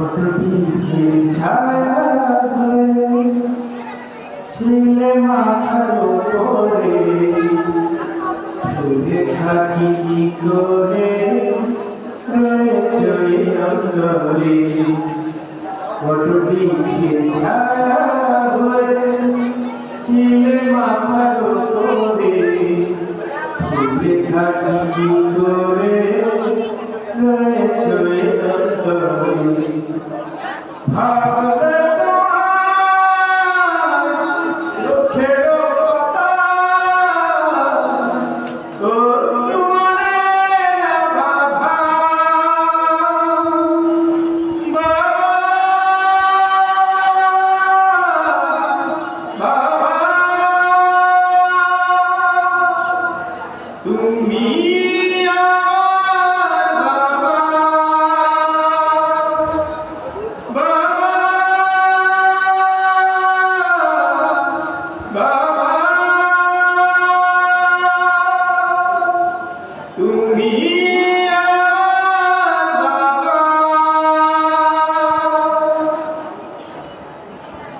বটবৃক্ষে ছায়া ধরে ছিলে মাথার উপরে ফুলে থাকি কি করে রয়েছে অন্তরে বটবৃক্ষে ছায়া ধরে ছিলে মাথার উপরে ফুলে থাকি কি রয়েছে এই অন্তরে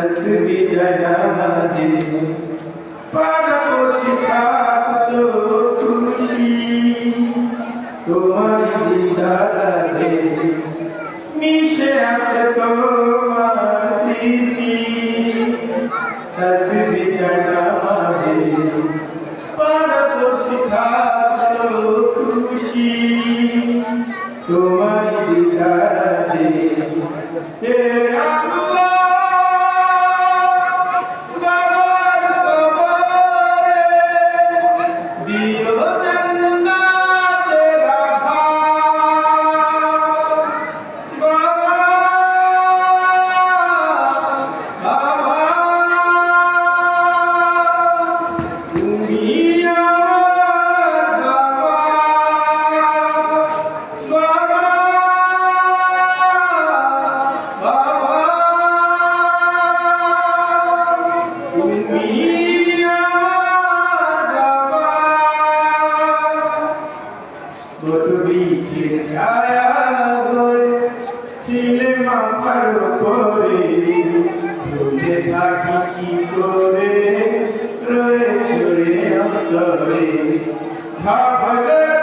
তসবি জানাজে পারব শিখালো খুশি। তোমার দিদারে মিশে আছে তোমার স্মৃতি। তসবি জানাজে পারব শিখালো খুশি। তোমার বটবৃক্ষের ছায়া ছিলে মাথার উপরে। ভুলে থাকি কি করে? রয়েছে রে অন্তরে। ভাবা